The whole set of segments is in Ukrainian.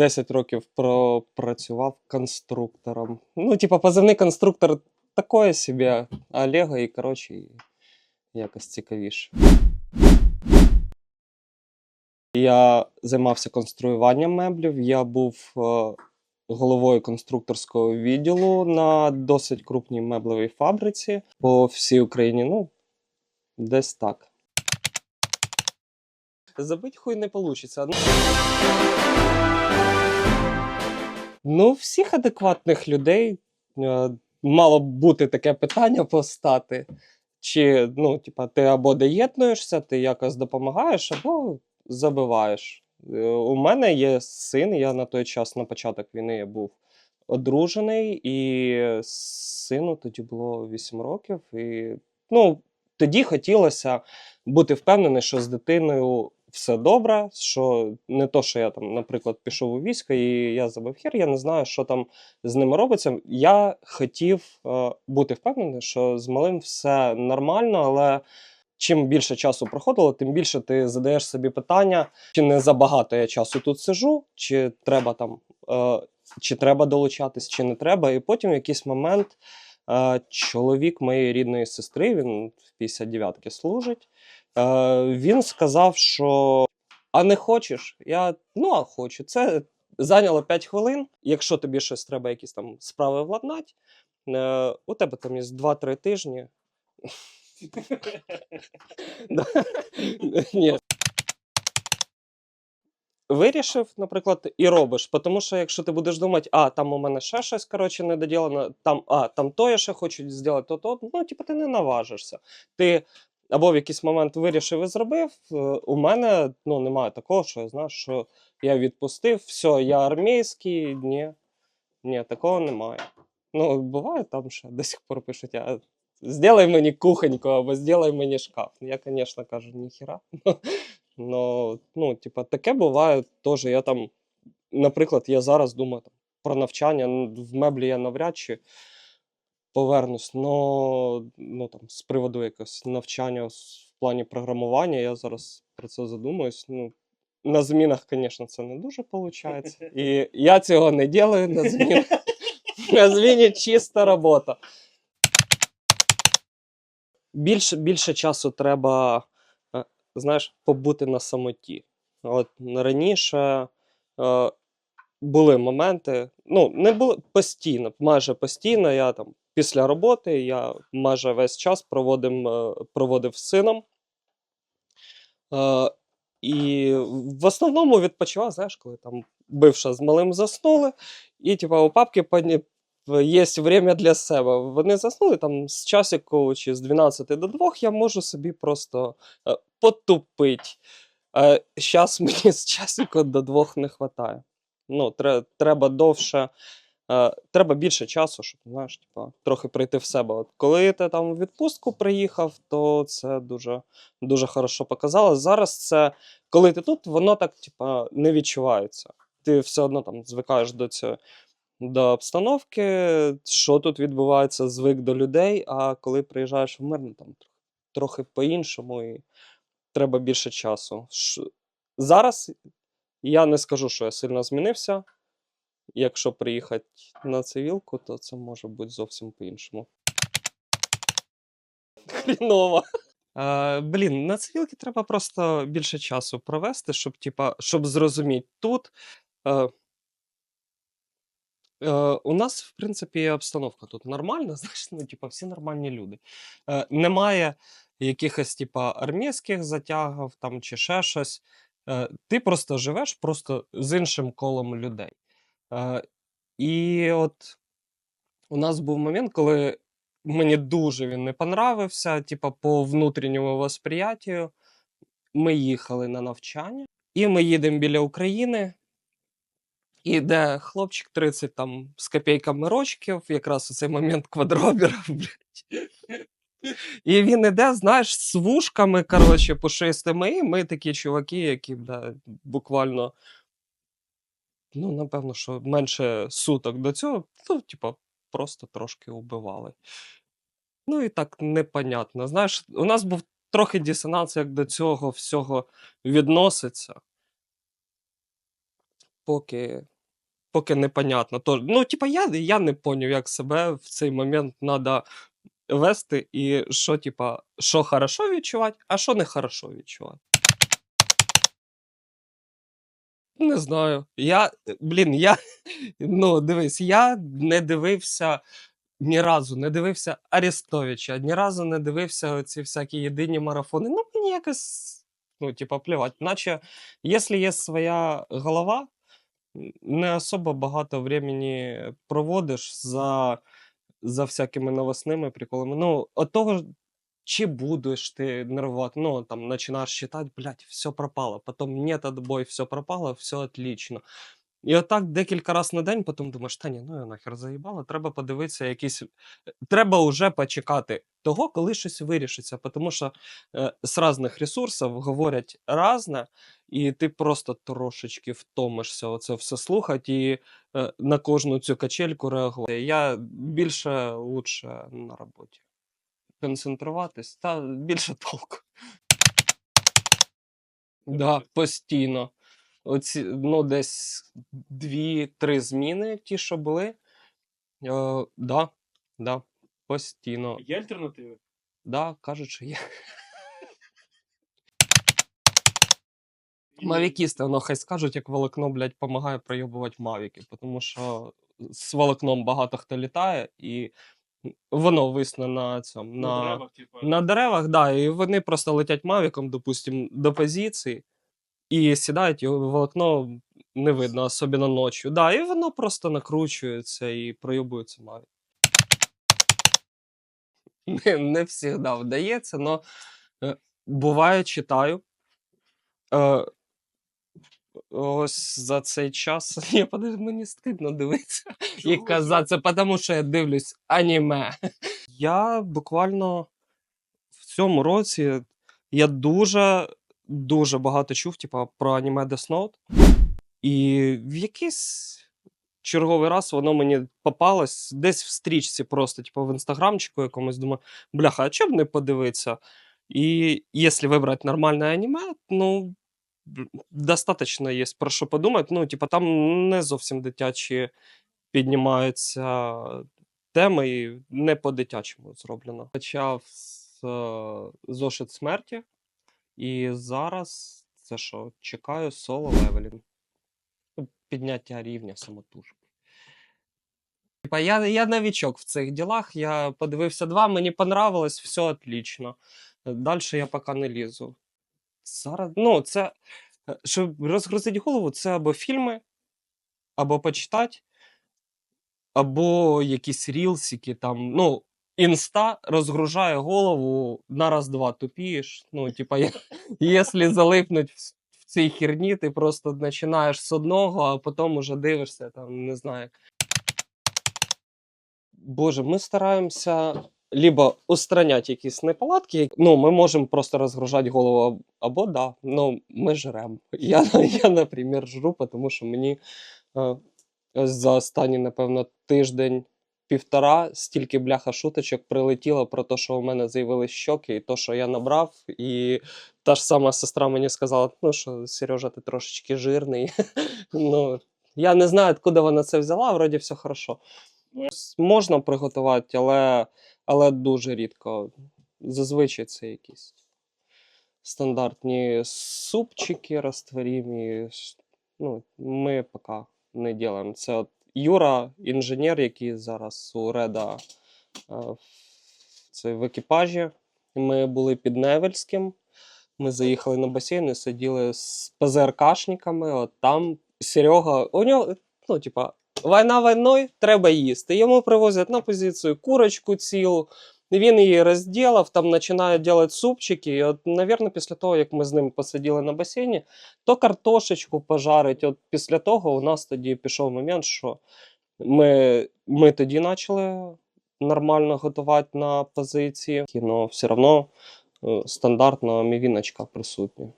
10 років пропрацював конструктором. Ну, типа, позивний конструктор такое собі, а Лего і, коротше, якось цікавіше. Я займався конструюванням меблів. Я був е, головою конструкторського відділу на досить крупній меблевій фабриці по всій Україні. Ну, десь так. Забить хуй не вийде. Ну, всіх адекватних людей е, мало б бути таке питання постати. Чи, ну, типа, ти або доєднуєшся, ти якось допомагаєш, або забиваєш. Е, У мене є син, я на той час, на початок війни, я був одружений, і сину тоді було 8 років. І, ну, тоді хотілося бути впевнений, що з дитиною все добре, що не то, що я там, наприклад, пішов у військо і я забив хер, я не знаю, що там з ними робиться. Я хотів е, бути впевнений, що з малим все нормально, але чим більше часу проходило, тим більше ти задаєш собі питання, чи не забагато я часу тут сижу, чи треба там, е, чи треба долучатись, чи не треба. І потім в якийсь момент е, чоловік моєї рідної сестри, він в 59-ки служить. Е, він сказав, що а не хочеш? Я ну а хочу. Це зайняло 5 хвилин. Якщо тобі щось треба, якісь там справи владнати, е, у тебе там є 2-3 тижні. Ні. Вирішив, наприклад, і робиш. Тому що якщо ти будеш думати, а там у мене ще щось коротше недоділено, там, а там то я ще хочу зробити, то то, ну, типу, ти не наважишся. Ти або в якийсь момент вирішив і зробив. Е, У мене ну, немає такого, що я знаю, що я відпустив, все, я армійський. Ні, ні, такого немає. Ну, буває там ще до сих пор пишуть, а сделай мені кухоньку або сделай мені шкаф. Я, звісно, кажу, ніхіра. Но, ну, типа, таке буває теж. Я там, наприклад, я зараз думаю там, про навчання. В меблі я навряд чи повернусь. Но, ну, там, з приводу якогось навчання в плані програмування, я зараз про це задумуюсь. Ну, на змінах, звісно, це не дуже виходить. І я цього не роблю на змінах. На зміні чиста робота. Більше, більше часу треба, е, знаєш, побути на самоті. От раніше е, були моменти, ну, не було постійно, майже постійно. Я там після роботи я майже весь час проводив, е, проводив з сином. Е, і в основному відпочивав, знаєш, коли там бивша з малим заснули, і типа у папки є время для себе. Вони заснули там з часику чи з 12 до 2 я можу собі просто е, потупити. Е, Зараз мені з часику до 2 не вистачає. Ну, тре- треба довше, е, треба більше часу, щоб знаєш, типа, трохи прийти в себе. От коли ти там в відпустку приїхав, то це дуже, дуже хорошо показало. Зараз це, коли ти тут, воно так типа, не відчувається. Ти все одно там звикаєш до цього до обстановки, що тут відбувається, звик до людей. А коли приїжджаєш в мир, ну, там трохи по-іншому і треба більше часу. Зараз я не скажу, що я сильно змінився. Якщо приїхати на цивілку, то це може бути зовсім по-іншому. Хріново. Е, блін, на цивілки треба просто більше часу провести, щоб, типа, щоб зрозуміти тут. Е, Е, у нас, в принципі, обстановка тут нормальна, знаєш, ну, типа, всі нормальні люди. Е, немає якихось, типа, армійських затягів там чи ще щось. Е, ти просто живеш просто з іншим колом людей. І от у нас був момент, коли мені дуже він не понравився, типа, по внутрішньому восприяттю. Ми їхали на навчання, і ми їдемо біля України. І де хлопчик 30 там з копійками рочків, якраз у цей момент квадробера, блядь. І він іде, знаєш, з вушками, коротше, пушистими, і ми такі чуваки, які бля, буквально, ну, напевно, що менше суток до цього, ну, типа, просто трошки убивали. Ну і так непонятно. Знаєш, у нас був трохи дисонанс, як до цього всього відноситься. поки, поки непонятно. То, ну, типа, я, я не поняв, як себе в цей момент треба вести, і що, типа, що хорошо відчувати, а що не відчувати. Не знаю. Я, блін, я, ну, дивись, я не дивився ні разу, не дивився Арестовича, ні разу не дивився ці всякі єдині марафони. Ну, мені якось, ну, типа, плівать. Наче, якщо є своя голова, не особо багато времени проводиш за, за всякими новосними приколами. Ну, от того, ж, чи будеш ти нервувати, ну, там, починаєш читати, блядь, все пропало, потім нет отбой, все пропало, все отлично. І отак декілька разів на день, потім думаєш, та ні, ну я нахер заїбало, треба подивитися якісь. Треба вже почекати того, коли щось вирішиться. Тому що е, з різних ресурсів говорять разне, і ти просто трошечки втомишся оце все слухати і е, на кожну цю качельку реагувати. Я більше лучше на роботі. Концентруватись, та більше толку. Да, постійно. Оці, ну, десь дві-три зміни, ті, що були. Е, да, да, постійно. Є альтернативи? Да, кажуть, що є. Мавікісти, воно хай скажуть, як волокно, блядь, допомагає пройобувати мавіки, тому що з волокном багато хто літає, і воно висне на цьому. на, На, деревах, типу. на деревах, да, і вони просто летять мавіком, допустим, до позиції, і сідають, і волокно не видно, особливо ночі. Да, і воно просто накручується і проюбується мавік. Не, не завжди вдається, але буває, читаю. Е, ось за цей час я подивлюсь, мені стидно дивитися і казати, це тому що я дивлюсь аніме. Я буквально в цьому році я дуже дуже багато чув, типа, про аніме Death Note. І в якийсь черговий раз воно мені попалось десь в стрічці, просто, типу, в інстаграмчику якомусь. Думаю, бляха, а чого б не подивитися? І якщо вибрати нормальне аніме, ну. Достаточно є про що подумати. Ну, типа, там не зовсім дитячі піднімаються теми, і не по-дитячому зроблено. Почав з е, зошит смерті, і зараз це що, чекаю соло левелінг. Ну, Підняття рівня самотужки. Типа, я, я новичок в цих ділах. Я подивився два, мені понравилось, все отлично. Далі я поки не лізу. Зараз, ну, це, е, щоб розгрузити голову, це або фільми, або почитати, або якісь рілсики там. Ну, інста розгружає голову на раз-два тупієш. Ну, типа, якщо залипнуть в, цій херні, ти просто починаєш з одного, а потім уже дивишся, там, не знаю. Боже, ми стараємося либо устранять якісь неполадки. Ну, ми можемо просто розгружати голову або да. Ну, ми жремо. Я, я, наприклад, жру, тому що мені е, за останні, напевно, тиждень. Півтора стільки бляха шуточок прилетіло про те, що у мене з'явились щоки, і то, що я набрав. І та ж сама сестра мені сказала: ну що, Сережа, ти трошечки жирний. ну, я не знаю, откуда вона це взяла, вроді все хорошо. Ось Можна приготувати, але, але дуже рідко. Зазвичай це якісь стандартні супчики розтворімі. Ну, ми поки не робимо. Це от Юра, інженер, який зараз у Реда це в екіпажі. Ми були під Невельським. Ми заїхали на басейн і сиділи з ПЗРКшниками. От там Серега, у нього, ну, типа, війна війною, треба їсти. Йому привозять на позицію курочку цілу. Він її розділив, там починає робити супчики. І от, навірно, після того, як ми з ним посиділи на басейні, то картошечку пожарить. От після того у нас тоді пішов момент, що ми, ми тоді почали нормально готувати на позиції, але все одно е, стандартна мівіночка присутня.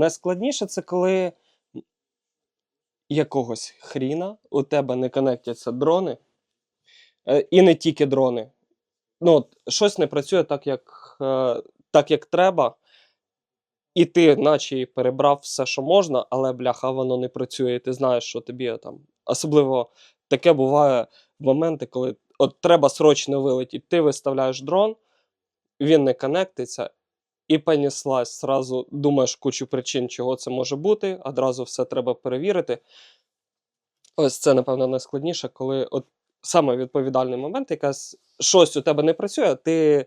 Найскладніше це коли якогось хріна у тебе не конектяться дрони, е, і не тільки дрони. Ну, от, щось не працює так, як, е, так, як треба. і ти, наче перебрав все, що можна, але бляха, воно не працює. І ти знаєш, що тобі там. Особливо таке буває в моменти, коли от треба срочно вилетіти. Ти виставляєш дрон, він не конектиться, і понеслась. Сразу думаєш кучу причин, чого це може бути. Одразу все треба перевірити. Ось це, напевно, найскладніше, коли от саме відповідальний момент, якась щось у тебе не працює, ти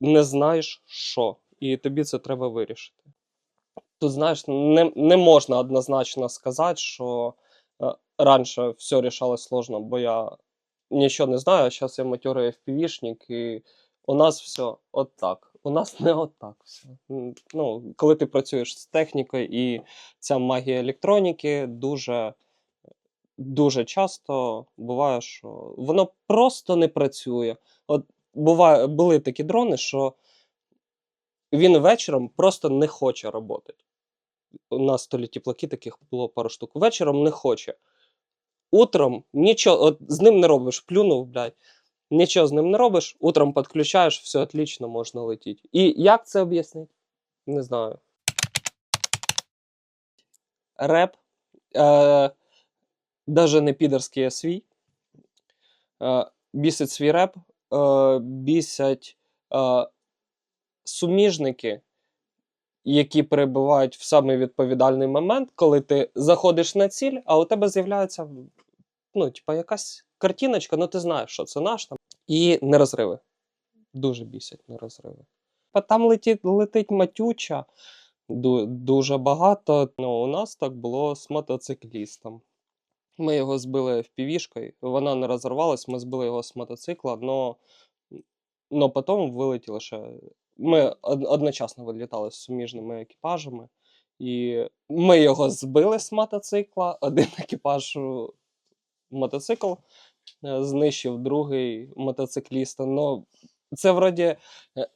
не знаєш що, і тобі це треба вирішити. Тут, знаєш, не, не можна однозначно сказати, що е, раніше все рішалось сложно, бо я нічого не знаю, а зараз я матьорий FPV-шник, і у нас все от так. У нас не от так все. Ну, коли ти працюєш з технікою, і ця магія електроніки дуже, дуже часто буває, що воно просто не працює. От буває, були такі дрони, що він вечором просто не хоче роботи. У нас в столі теплаки таких було пару штук. Вечором не хоче. Утром нічого, от з ним не робиш, плюнув, блядь. Нічого з ним не робиш, утром підключаєш, все отлично, можна летіти. І як це об'яснити? Не знаю. Реп. Е, даже не підерський, а свій. Е, бісить свій реп, е, бісять е, суміжники, які перебувають в самий відповідальний момент, коли ти заходиш на ціль, а у тебе з'являється ну, типа, якась картиночка, ну ти знаєш, що це наш там. І нерозриви. Дуже бісять нерозриви. А Там летить, летить матюча дуже багато. Ну, у нас так було з мотоциклістом. Ми його збили впівішкою, вона не розірвалась, ми збили його з мотоцикла, но, но потім вилетіли ще. Ми одночасно вилітали з суміжними екіпажами, і ми його збили з мотоцикла, один екіпаж мотоцикл е, знищив другий мотоцикліста. Ну, це вроді. е,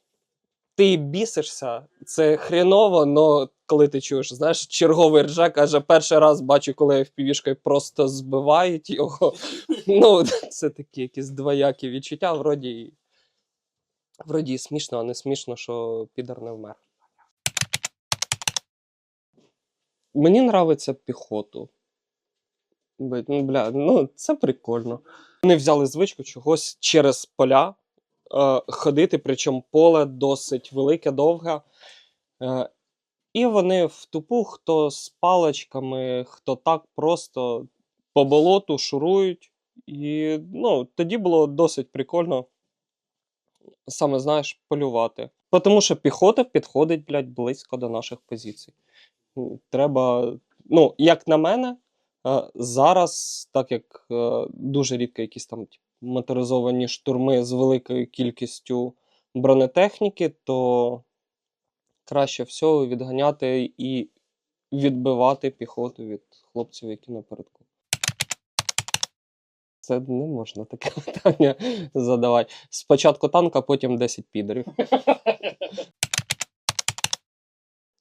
Ти бісишся, це хріново, але коли ти чуєш, знаєш, черговий ржа каже, перший раз бачу, коли FPV-шкою просто збивають його. Ну, це такі якісь двоякі відчуття. Вроді, вроді смішно, а не смішно, що підар не вмер. Мені нравиться піхоту. Ну, бля, ну це прикольно. Вони взяли звичку чогось через поля е, ходити, причому поле досить велике, довге. Е, і вони в тупу, хто з паличками, хто так просто по болоту шурують. І ну, тоді було досить прикольно саме, знаєш, полювати. Тому що піхота підходить, блядь, близько до наших позицій. Треба, ну, як на мене, зараз, так як е, дуже рідко якісь там моторизовані штурми з великою кількістю бронетехніки, то краще всього відганяти і відбивати піхоту від хлопців, які напередку. Це не можна таке питання задавати. Спочатку танк, а потім 10 підерів.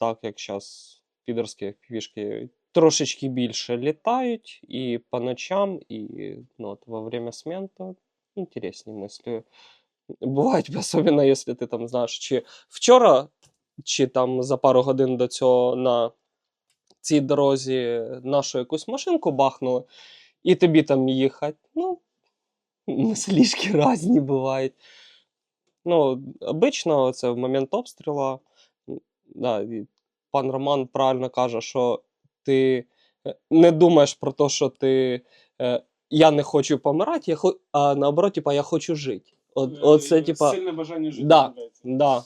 Так як зараз підерські пішки трошечки більше літають і по ночам, і ну, от, во время смен, то інтересні мислі. Бувають, особливо, якщо ти там знаєш, чи вчора, чи там за пару годин до цього на цій дорозі нашу якусь машинку бахнули, і тобі там їхати. Ну, мислішки різні бувають. Ну, обично це в момент обстрілу. Да, пан Роман правильно каже, що ти е, не думаєш про те, що ти. е, Я не хочу помирати, я хо... а наоборот, типа, я хочу жити. От, оце, типа. Сильне бажання жити. Да. Да.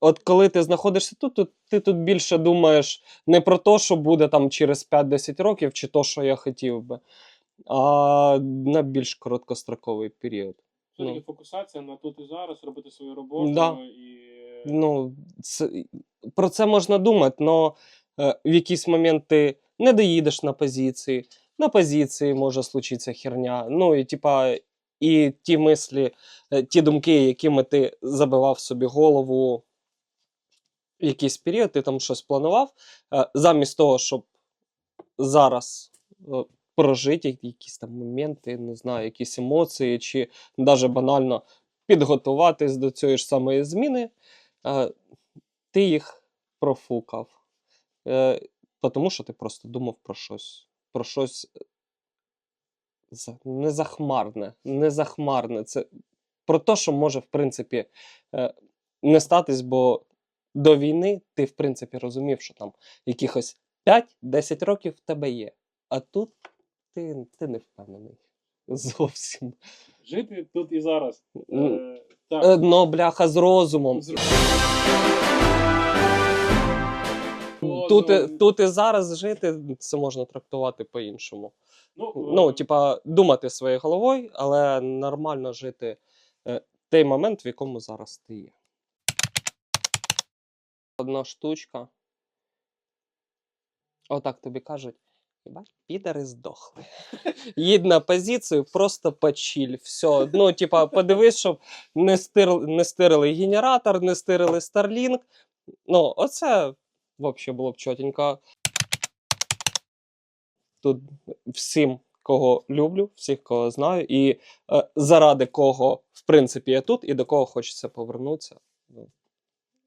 От коли ти знаходишся тут, то ти тут більше думаєш не про те, що буде там через 5-10 років, чи то, що я хотів би, а на більш короткостроковий період. Все-таки Ну. фокусація на тут і зараз, робити свою роботу Да. і Ну, це, про це можна думати, але в якийсь момент ти не доїдеш на позиції, на позиції може случитися херня. Ну і типа, і ті мислі, е, ті думки, якими ти забивав собі голову в якийсь період, ти там щось планував, е, замість того, щоб зараз е, прожити якісь там моменти, не знаю, якісь емоції, чи навіть банально підготуватись до цієї ж самої зміни. Е, ти їх профукав. Е, тому що ти просто думав про щось, про щось е, незахмарне, незахмарне. Це про те, що може, в принципі, е, не статись, бо до війни ти, в принципі, розумів, що там якихось 5-10 років в тебе є. А тут ти, ти не впевнений. Зовсім. Жити тут і зараз. Так. Е, Ну, бляха, з розумом. З- Тут, тут і зараз жити це можна трактувати по-іншому. Ну, Ну, е, типа, думати своєю головою, але нормально жити е, той момент, в якому зараз ти є. Одна штучка. Отак тобі кажуть. Підари здохли. Їдь на позицію, просто почіль. Все. Ну, типа, подивись, щоб не, стир, не стирили генератор, не стирили Starlink. Ну, оце взагалі було б чотенько. Тут всім, кого люблю, всіх, кого знаю, і е, заради кого, в принципі, я тут, і до кого хочеться повернутися. Ну,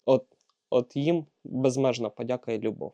От, от їм безмежна подяка і любов.